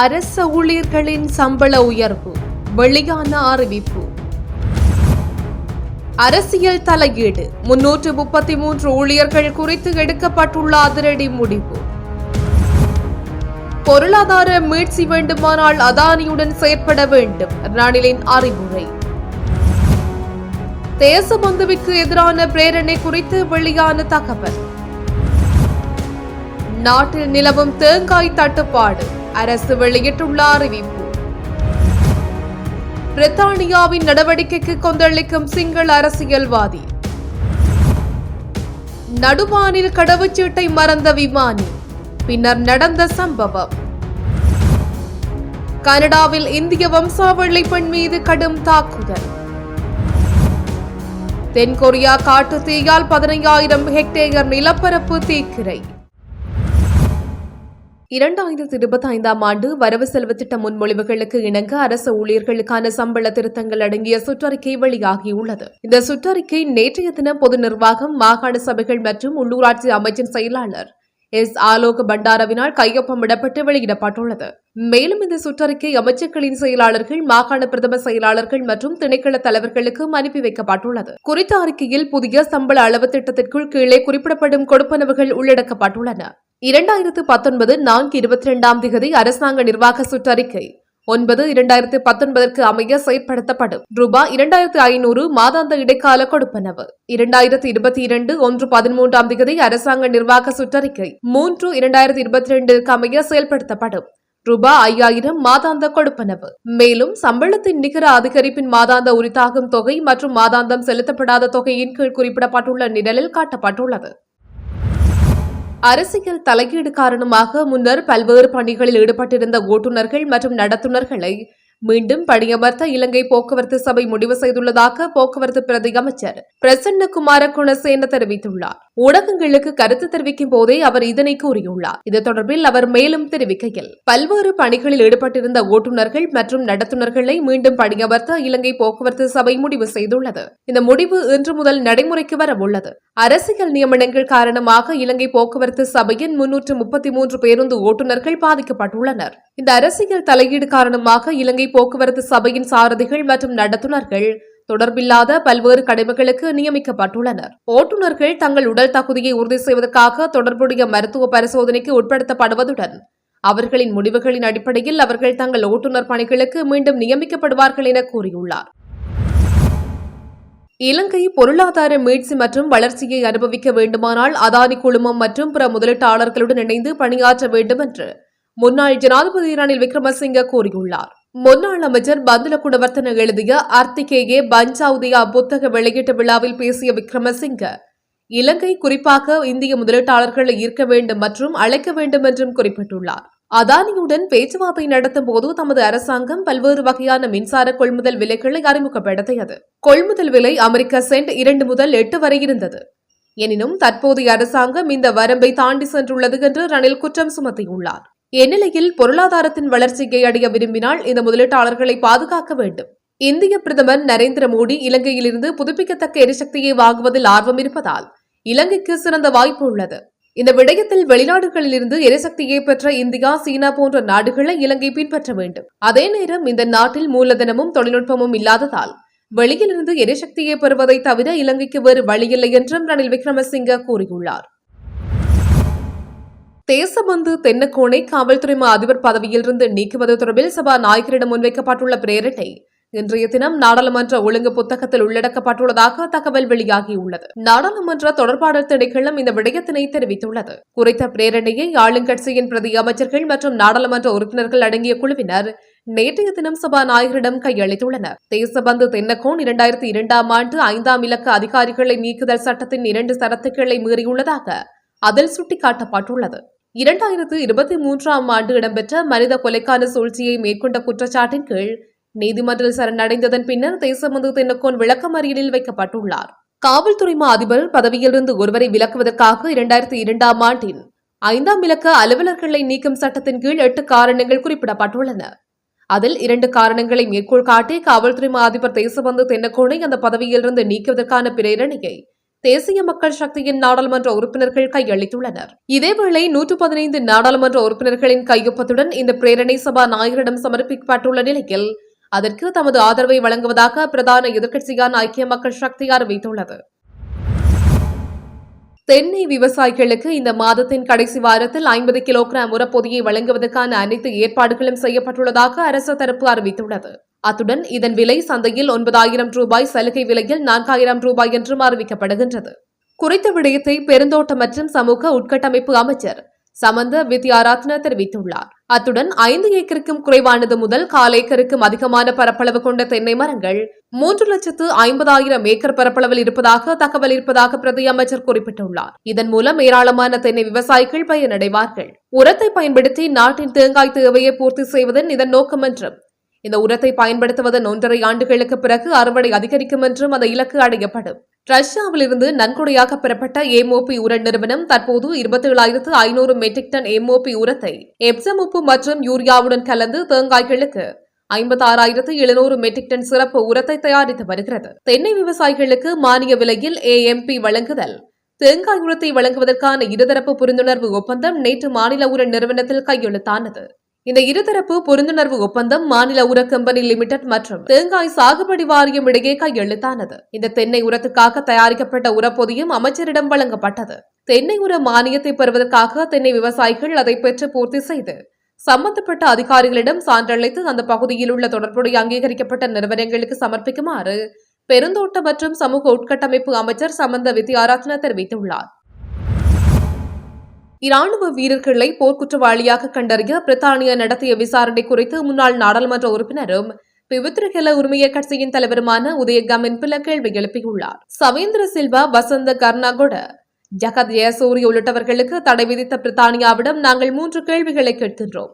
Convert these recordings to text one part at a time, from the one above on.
அரச ஊழியர்களின் சம்பள உயர்வு வெளியான அறிவிப்பு. அரசியல் தலையீடு முன்னூற்று முப்பத்தி மூன்று ஊழியர்கள் குறித்து எடுக்கப்பட்டுள்ள அதிரடி முடிவு. பொருளாதார மீட்சி வேண்டுமானால் அதானியுடன் செயற்பட வேண்டும் ரணிலின் அறிவுரை. தேசபந்துவிற்கு எதிரான பிரேரணை குறித்து வெளியான தகவல். நாட்டில் நிலவும் தேங்காய் தட்டுப்பாடு. அரசு வெளியிட்டுள்ள அறிவிப்பு. பிரித்தானியாவின் நடவடிக்கைக்கு கொந்தளிக்கும் சிங்கள அரசியல்வாதி. நடுவானில் கடவுச்சீட்டை மறந்த விமானி. பின்னர் நடந்த சம்பவம். கனடாவில் இந்திய வம்சாவளி பெண் மீது கடும் தாக்குதல். தென்கொரியா காட்டு தீயால் பதினையாயிரம் ஹெக்டேயர் நிலப்பரப்பு தீக்கிரை. இரண்டாயிரத்தி இருபத்தி ஐந்தாம் ஆண்டு வரவு செலவு திட்ட முன்மொழிவுகளுக்கு இணங்க அரசு ஊழியர்களுக்கான சம்பள திருத்தங்கள் அடங்கிய சுற்றறிக்கை வெளியாகியுள்ளது. இந்த சுற்றறிக்கை நேற்றைய தினம் பொது நிர்வாகம் மாகாண சபைகள் மற்றும் உள்ளூராட்சி அமைச்சின் செயலாளர் எஸ் ஆலோக பண்டாரவினால் கையொப்பமிடப்பட்டு வெளியிடப்பட்டுள்ளது. மேலும் இந்த சுற்றறிக்கை அமைச்சர்களின் செயலாளர்கள் மாகாண பிரதம செயலாளர்கள் மற்றும் திணைக்கள தலைவர்களுக்கு அனுப்பி வைக்கப்பட்டுள்ளது. குறித்த அறிக்கையில் புதிய சம்பள அளவு திட்டத்திற்குள் கீழே குறிப்பிடப்படும் கொடுப்பனவுகள் உள்ளடக்கப்பட்டுள்ளன. இரண்டாயிரத்து பத்தொன்பது நான்கு இருபத்தி இரண்டாம் திகதி அரசாங்க நிர்வாக சுற்றறிக்கை. ஒன்பது இரண்டாயிரத்து பத்தொன்பதற்கு அமைய செயற்படுத்தப்படும். ரூபாய் இரண்டாயிரத்து ஐநூறு மாதாந்த இடைக்கால கொடுப்பனவு. இரண்டாயிரத்து இருபத்தி இரண்டு ஒன்று பதிமூன்றாம் தேதி அரசாங்க நிர்வாக சுற்றறிக்கை மூன்று இரண்டாயிரத்து இருபத்தி ரெண்டிற்கு அமைய செயல்படுத்தப்படும். ரூபாய் ஐயாயிரம் மாதாந்த கொடுப்பனவு. மேலும் சம்பளத்தின் நிகர அதிகரிப்பின் மாதாந்த உரித்தாகும் தொகை மற்றும் மாதாந்தம் செலுத்தப்படாத தொகையின் கீழ் குறிப்பிடப்பட்டுள்ள நிழலில் காட்டப்பட்டுள்ளது. அரசியல் தலையீடு காரணமாக முன்னர் பல்வேறு பணிகளில் ஈடுபட்டிருந்த ஓட்டுநர்கள் மற்றும் நடத்துனர்களை மீண்டும் பணியமர்த்த இலங்கை போக்குவரத்து சபை முடிவு செய்துள்ளதாக போக்குவரத்து பிரதி அமைச்சர் பிரசன்ன குமார குணசேன தெரிவித்துள்ளார். ஊடகங்களுக்கு கருத்து தெரிவிக்கும் போதே அவர் இதனை கூறியுள்ளார். இது தொடர்பில் அவர் மேலும் தெரிவிக்கையில் பல்வேறு பணிகளில் ஈடுபட்டிருந்த ஓட்டுநர்கள் மற்றும் நடத்துனர்களை மீண்டும் பணியமர்த்த இலங்கை போக்குவரத்து சபை முடிவு செய்துள்ளது. இந்த முடிவு இன்று முதல் நடைமுறைக்கு வர உள்ளது அரசியல் நியமனங்கள் காரணமாக இலங்கை போக்குவரத்து சபையின் முன்னூற்று முப்பத்தி மூன்று பேருந்து ஓட்டுநர்கள் பாதிக்கப்பட்டுள்ளனர். இந்த அரசியல் தலையீடு காரணமாக இலங்கை போக்குவரத்து சபையின் சாரதிகள் மற்றும் நடத்துனர்கள் தொடர்பில்லாத பல்வேறு கடமைகளுக்கு நியமிக்கப்பட்டுள்ளனர். ஓட்டுநர்கள் தங்கள் உடல் தகுதியை உறுதி செய்வதற்காக தொடர்புடைய மருத்துவ பரிசோதனைக்கு உட்படுத்தப்படுவதுடன் அவர்களின் முடிவுகளின் அடிப்படையில் அவர்கள் தங்கள் ஓட்டுநர் பணிகளுக்கு மீண்டும் நியமிக்கப்படுவார்கள் என கூறியுள்ளார். இலங்கை பொருளாதார மீட்சி மற்றும் வளர்ச்சியை அனுபவிக்க வேண்டுமானால் அதானி குழுமம் மற்றும் பிற முதலீட்டாளர்களுடன் இணைந்து பணியாற்ற வேண்டும் என்று முன்னாள் ஜனாதிபதி ரணில் விக்ரமசிங்க கூறியுள்ளார். முன்னாள் அமைச்சர் பந்துல குணவர்த்தன எழுதிய அர்த்திகேயே பஞ்சாவுதியா புத்தக வெளியீட்டு விழாவில் பேசிய விக்ரமசிங்க இலங்கை குறிப்பாக இந்திய முதலீட்டாளர்களை ஈர்க்க வேண்டும் மற்றும் அழைக்க வேண்டும் என்றும் குறிப்பிட்டுள்ளார். அதானியுடன் பேச்சுவார்த்தை நடத்தும் போது தமது அரசாங்கம் பல்வேறு வகையான மின்சார கொள்முதல் விலைகளை அறிமுகப்படுத்தியது. கொள்முதல் விலை அமெரிக்க சென்ட் இரண்டு முதல் எட்டு வரை இருந்தது. எனினும் தற்போதைய அரசாங்கம் இந்த வரம்பை தாண்டி சென்றுள்ளது என்று ரணில் குற்றம் சுமத்தியுள்ளார். இந்நிலையில் பொருளாதாரத்தின் வளர்ச்சியை அடைய விரும்பினால் இந்த முதலீட்டாளர்களை பாதுகாக்க வேண்டும். இந்திய பிரதமர் நரேந்திர மோடி இலங்கையிலிருந்து புதுப்பிக்கத்தக்க எரிசக்தியை வாங்குவதில் ஆர்வம் இருப்பதால் இலங்கைக்கு சிறந்த வாய்ப்பு உள்ளது. இந்த விடயத்தில் வெளிநாடுகளிலிருந்து எரிசக்தியை பெற்ற இந்தியா சீனா போன்ற நாடுகளை இலங்கை பின்பற்ற வேண்டும். அதே நேரம் இந்த நாட்டில் மூலதனமும் தொழில்நுட்பமும் இல்லாததால் வெளியிலிருந்து எரிசக்தியை பெறுவதை தவிர இலங்கைக்கு வேறு வழியில்லை என்றும் ரணில் விக்ரமசிங்க கூறியுள்ளார். தேசபந்து தென்னக்கோனை காவல்துறை அதிபர் பதவியிலிருந்து நீக்குவது தொடர்பில் சபாநாயகரிடம் முன்வைக்கப்பட்டுள்ள பிரேரணை இன்றைய தினம் நாடாளுமன்ற ஒழுங்கு புத்தகத்தில் உள்ளடக்கப்பட்டுள்ளதாக தகவல் வெளியாகியுள்ளது. நாடாளுமன்ற தொடர்பாடல் திணைக்களம் இந்த விடயத்தினை தெரிவித்துள்ளது. குறித்த பிரேரணையை ஆளுங்கட்சியின் பிரதி அமைச்சர்கள் மற்றும் நாடாளுமன்ற உறுப்பினர்கள் அடங்கிய குழுவினர் நேற்றைய தினம் சபாநாயகரிடம் கையளித்துள்ளனர். தேசபந்து தென்னக்கோன் இரண்டாயிரத்தி இரண்டாம் ஆண்டு ஐந்தாம் இலக்க அதிகாரிகளை நீக்குதல் சட்டத்தின் இரண்டு சரத்துக்களை மீறியுள்ளதாக அதில் சுட்டிக்காட்டப்பட்டுள்ளது. இரண்டாயிரத்து இருபத்தி மூன்றாம் ஆண்டு இடம்பெற்ற மனித கொலைக்கான சூழ்ச்சியை மேற்கொண்ட குற்றச்சாட்டின் கீழ் நீதிமன்றில் சரணடைந்ததன் பின்னர் தேசபந்து தென்னக்கோன் விளக்கமறியலில் வைக்கப்பட்டுள்ளார். காவல்துறை மா அதிபர் பதவியிலிருந்து ஒருவரை விலக்குவதற்காக இரண்டாயிரத்தி இரண்டாம் ஆண்டின் ஐந்தாம் இலக்க அலுவலர்களை நீக்கும் சட்டத்தின் கீழ் எட்டு காரணங்கள் குறிப்பிடப்பட்டுள்ளன. அதில் இரண்டு காரணங்களை மேற்கோள் காட்டி காவல்துறை மா அதிபர் தேசபந்து தென்னக்கோனை அந்த பதவியிலிருந்து நீக்குவதற்கான பிரேரணையை தேசிய மக்கள் சக்தியின் நாடாளுமன்ற உறுப்பினர்கள் கையளித்துள்ளனர். இதேவேளை நூற்று பதினைந்து நாடாளுமன்ற உறுப்பினர்களின் கையொப்பத்துடன் இந்த பிரேரணை சபா நாயகரிடம் சமர்ப்பிக்கப்பட்டுள்ள நிலையில் அதற்கு தமது ஆதரவை வழங்குவதாக பிரதான எதிர்க்கட்சியான ஐக்கிய மக்கள் சக்தி அறிவித்துள்ளது. தென்னை விவசாயிகளுக்கு இந்த மாதத்தின் கடைசி வாரத்தில் ஐம்பது கிலோகிராம் உரப்பொதியை வழங்குவதற்கான அனைத்து ஏற்பாடுகளும் செய்யப்பட்டுள்ளதாக அரசு தரப்பு அறிவித்துள்ளது. அத்துடன் இதன் விலை சந்தையில் ஒன்பதாயிரம் ரூபாய் சலுகை விலையில் நான்காயிரம் ரூபாய் என்றும் அறிவிக்கப்படுகின்றது. குறித்த விடயத்தை பெருந்தோட்ட மற்றும் சமூக உட்கட்டமைப்பு அமைச்சர் சமந்த வித்யாராத்னா தெரிவித்துள்ளார். அத்துடன் ஐந்து ஏக்கருக்கும் குறைவானது முதல் கால் ஏக்கருக்கும் அதிகமான பரப்பளவு கொண்ட தென்னை மரங்கள் மூன்று லட்சத்து ஐம்பதாயிரம் ஏக்கர் பரப்பளவில் இருப்பதாக தகவல் இருப்பதாக பிரதி அமைச்சர் குறிப்பிட்டுள்ளார். இதன் மூலம் ஏராளமான தென்னை விவசாயிகள் பயனடைவார்கள். உரத்தை பயன்படுத்தி நாட்டின் தேங்காய் தேவையை பூர்த்தி செய்வதன் இதன் நோக்கம் என்றும் இந்த உரத்தை பயன்படுத்துவதன் ஒன்றரை ஆண்டுகளுக்கு பிறகு அறுவடை அதிகரிக்கும் என்றும் அந்த இலக்கு அடையப்படும். ரஷ்யாவிலிருந்து நன்கொடையாக பெறப்பட்ட ஏமோபி உர நிறுவனம் தற்போது இருபத்தி ஏழாயிரத்து ஐநூறு மெட்ரிக் டன் ஏமோபி உரத்தை எப்சம் உப்பு மற்றும் யூரியாவுடன் கலந்து தேங்காய்களுக்கு ஐம்பத்தாறாயிரத்து எழுநூறு மெட்ரிக் டன் சிறப்பு உரத்தை தயாரித்து வருகிறது. தென்னை விவசாயிகளுக்கு மானிய விலையில் ஏஎம்பி வழங்குதல். தேங்காய் உரத்தை வழங்குவதற்கான இருதரப்பு புரிந்துணர்வு ஒப்பந்தம் நேற்று மாநில உர நிறுவனத்தில் கையெழுத்தானது. இந்த இருதரப்பு புரிந்துணர்வு ஒப்பந்தம் மாநில உர கம்பெனி லிமிடெட் மற்றும் தேங்காய் சாகுபடி வாரியம் இடையே கையெழுத்தானது. இந்த தென்னை உரத்துக்காக தயாரிக்கப்பட்ட உரப்பொதியும் அமைச்சரிடம் வழங்கப்பட்டது. தென்னை உர மானியத்தை பெறுவதற்காக தென்னை விவசாயிகள் அதை பெற்று பூர்த்தி செய்து சம்பந்தப்பட்ட அதிகாரிகளிடம் சான்றளித்து அந்த பகுதியில் உள்ள தொடர்புடைய அங்கீகரிக்கப்பட்ட நிறுவனங்களுக்கு சமர்ப்பிக்குமாறு பெருந்தோட்ட மற்றும் சமூக உட்கட்டமைப்பு அமைச்சர் சம்பந்த வித்யாராத்னா தெரிவித்துள்ளார். இராணுவ வீரர்களை போர்க்குற்றவாளியாக கண்டறிய பிரித்தானியா நடத்திய விசாரணை குறித்து முன்னாள் நாடாளுமன்ற உறுப்பினரும் பிவித்திரகெல உரிமைய கட்சியின் தலைவருமான உதயகமின் பில கேள்வி எழுப்பியுள்ளார். சவேந்திர சில்வா வசந்த கர்நாகொட ஜகத் ஜெயசூரி உள்ளிட்டவர்களுக்கு தடை விதித்த பிரித்தானியாவிடம் நாங்கள் மூன்று கேள்விகளை கேட்கின்றோம்.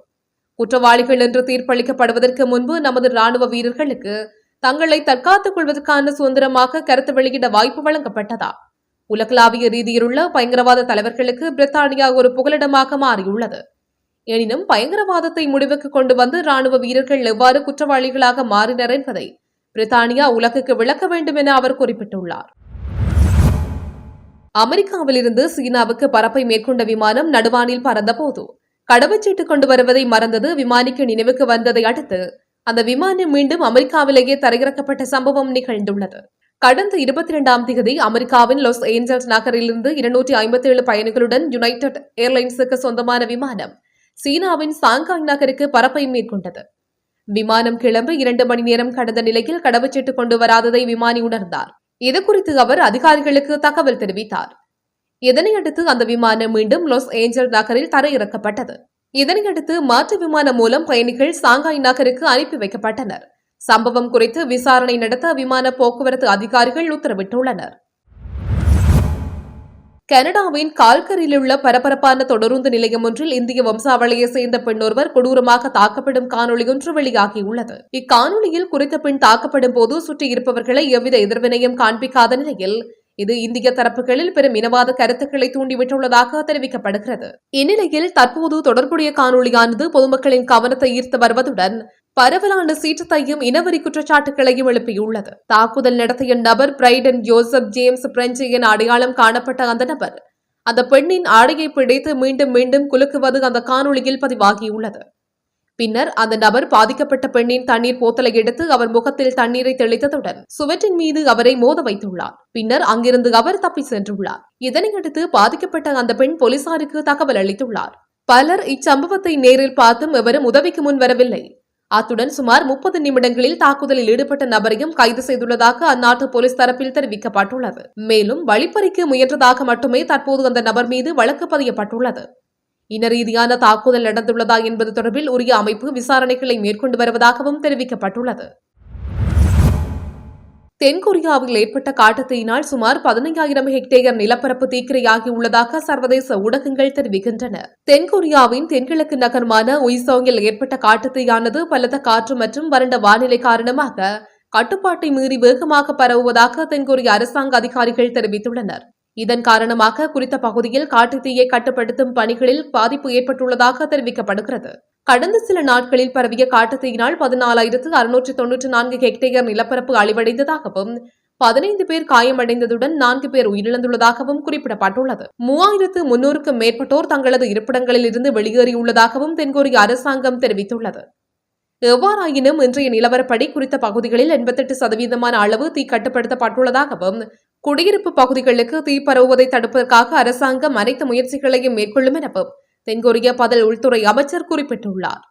குற்றவாளிகள் என்று தீர்ப்பளிக்கப்படுவதற்கு முன்பு நமது ராணுவ வீரர்களுக்கு தங்களை தற்காத்துக் கொள்வதற்கான சுதந்திரமாக கருத்து வெளியிட வாய்ப்பு வழங்கப்பட்டதா? உலகளாவிய ரீதியிலுள்ள பயங்கரவாத தலைவர்களுக்கு பிரித்தானியா ஒரு புகலிடமாக மாறியுள்ளது. எனினும் பயங்கரவாதத்தை முடிவுக்கு கொண்டு வந்து ராணுவ வீரர்கள் எவ்வாறு குற்றவாளிகளாக மாறினர் என்பதை பிரித்தானியா உலகுக்கு விளக்க வேண்டும் என அவர் குறிப்பிட்டுள்ளார். அமெரிக்காவிலிருந்து சீனாவுக்கு பரப்பை மேற்கொண்ட விமானம் நடுவானில் பறந்தபோது கடவுச்சீட்டு கொண்டு வருவதை மறந்தது விமானிக்கு நினைவுக்கு வந்ததை அடுத்து அந்த விமானம் மீண்டும் அமெரிக்காவிலேயே தரையிறக்கப்பட்ட சம்பவம் நிகழ்ந்துள்ளது. கடந்த இருபத்தி இரண்டாம் தேதி அமெரிக்காவின் லாஸ் ஏஞ்சல்ஸ் நகரிலிருந்து இருநூற்றி ஐம்பத்தி ஏழு பயணிகளுடன் யுனைடெட் ஏர்லைன்ஸுக்கு சொந்தமான விமானம் சீனாவின் சாங்காய் நகருக்கு பரப்பை மேற்கொண்டது. விமானம் கிளம்பி இரண்டு மணி நேரம் கடந்த நிலையில் கடவுச்சீட்டு கொண்டு வராததை விமானி உணர்ந்தார். இது குறித்து அவர் அதிகாரிகளுக்கு தகவல் தெரிவித்தார். இதனையடுத்து அந்த விமானம் மீண்டும் லாஸ் ஏஞ்சல் நகரில் தரையிறக்கப்பட்டது. இதனையடுத்து மாற்று விமானம் மூலம் பயணிகள் சாங்காய் நகருக்கு அனுப்பி வைக்கப்பட்டனர். சம்பவம் குறித்து விசாரணை நடத்த விமான போக்குவரத்து அதிகாரிகள் உத்தரவிட்டுள்ளனர். கனடாவின் கால்கரில் உள்ள பரபரப்பான தொடருந்து நிலையம் ஒன்றில் இந்திய வம்சாவளியை சேர்ந்த பெண் ஒருவர் கொடூரமாக தாக்கப்படும் காணொலி ஒன்று வெளியாகியுள்ளது. இக்காணொலியில் குறித்த பெண் தாக்கப்படும் போது சுற்றி இருப்பவர்களை எவ்வித எதிர்வினையும் காண்பிக்காத நிலையில் இது இந்திய தரப்புகளில் பெரும் இனவாத கருத்துக்களை தூண்டிவிட்டுள்ளதாக தெரிவிக்கப்படுகிறது. இந்நிலையில் தற்போது தொடர்புடைய காணொலியானது பொதுமக்களின் கவனத்தை ஈர்த்து வருவதுடன் பரவலான சீற்றத்தையும் இனவரி குற்றச்சாட்டுகளையும் எழுப்பியுள்ளது. தாக்குதல் நடத்திய நபர் பிரைடன் ஜோசப் ஜேம்ஸ் பிரெஞ்சு என அடையாளம் காணப்பட்ட அந்த நபர் அந்த பெண்ணின் ஆடையை பிடித்து மீண்டும் மீண்டும் குலுக்குவது அந்த காணொளியில் பதிவாகியுள்ளது. பின்னர் அந்த நபர் பாதிக்கப்பட்ட பெண்ணின் தண்ணீர் போத்தலை எடுத்து அவர் முகத்தில் தண்ணீரை தெளித்ததுடன் சுவற்றின் மீது அவரை மோத வைத்துள்ளார். பின்னர் அங்கிருந்து அவர் தப்பி சென்றுள்ளார். இதனையடுத்து பாதிக்கப்பட்ட அந்த பெண் போலீசாருக்கு தகவல் அளித்துள்ளார். பலர் இச்சம்பவத்தை நேரில் பார்த்தும் எவரும் உதவிக்கு முன் வரவில்லை. அத்துடன் சுமார் முப்பது நிமிடங்களில் தாக்குதலில் ஈடுபட்ட நபரையும் கைது செய்துள்ளதாக அந்நாட்டு போலீஸ் தரப்பில் தெரிவிக்கப்பட்டுள்ளது. மேலும் வழிப்பறிக்க முயன்றதாக மட்டுமே தற்போது அந்த நபர் மீது வழக்கு பதியப்பட்டுள்ளது. இன ரீதியான தாக்குதல் நடந்துள்ளதா என்பது தொடர்பில் உரிய அமைப்பு விசாரணைகளை மேற்கொண்டு வருவதாகவும் தெரிவிக்கப்பட்டுள்ளது. தென்கொரியாவில் ஏற்பட்ட காட்டுத்தீயினால் சுமார் பதினைந்தாயிரம் ஹெக்டேயர் நிலப்பரப்பு தீக்கிரையாகியுள்ளதாக சர்வதேச ஊடகங்கள் தெரிவிக்கின்றன. தென்கொரியாவின் தென்கிழக்கு நகரமான உய்சோங்கில் ஏற்பட்ட காட்டுத்தீயானது பலத்த காற்று மற்றும் வறண்ட வானிலை காரணமாக கட்டுப்பாட்டை மீறி வேகமாக பரவுவதாக தென்கொரிய அரசாங்க அதிகாரிகள் தெரிவித்துள்ளனர். இதன் காரணமாக குறித்த பகுதியில் காட்டுத்தீயை கட்டுப்படுத்தும் பணிகளில் பாதிப்பு ஏற்பட்டுள்ளதாக தெரிவிக்கப்படுகிறது. கடந்த சில நாட்களில் பரவிய காட்டுத்தீயினால் பதினாலாயிரத்து அறுநூற்று தொன்னூற்று நான்கு ஹெக்டேயர் நிலப்பரப்பு அழிவடைந்ததாகவும் பதினைந்து பேர் காயமடைந்ததுடன் நான்கு பேர் உயிரிழந்துள்ளதாகவும் குறிப்பிடப்பட்டுள்ளது. மூவாயிரத்து முன்னூறுக்கும் மேற்பட்டோர் தங்களது இருப்பிடங்களில் இருந்து வெளியேறியுள்ளதாகவும் தென்கொரிய அரசாங்கம் தெரிவித்துள்ளது. எவ்வாறாயினும் இன்றைய நிலவரப்படி குறித்த பகுதிகளில் எண்பத்தெட்டு சதவீதமான அளவு தீ கட்டுப்படுத்தப்பட்டுள்ளதாகவும் குடியிருப்பு பகுதிகளுக்கு தீ பரவுவதை தடுப்பதற்காக அரசாங்கம் அனைத்து முயற்சிகளையும் மேற்கொள்ளும் எனவும் தென்கொரிய பதில் உள்துறை அமைச்சர் குறிப்பிட்டுள்ளார்.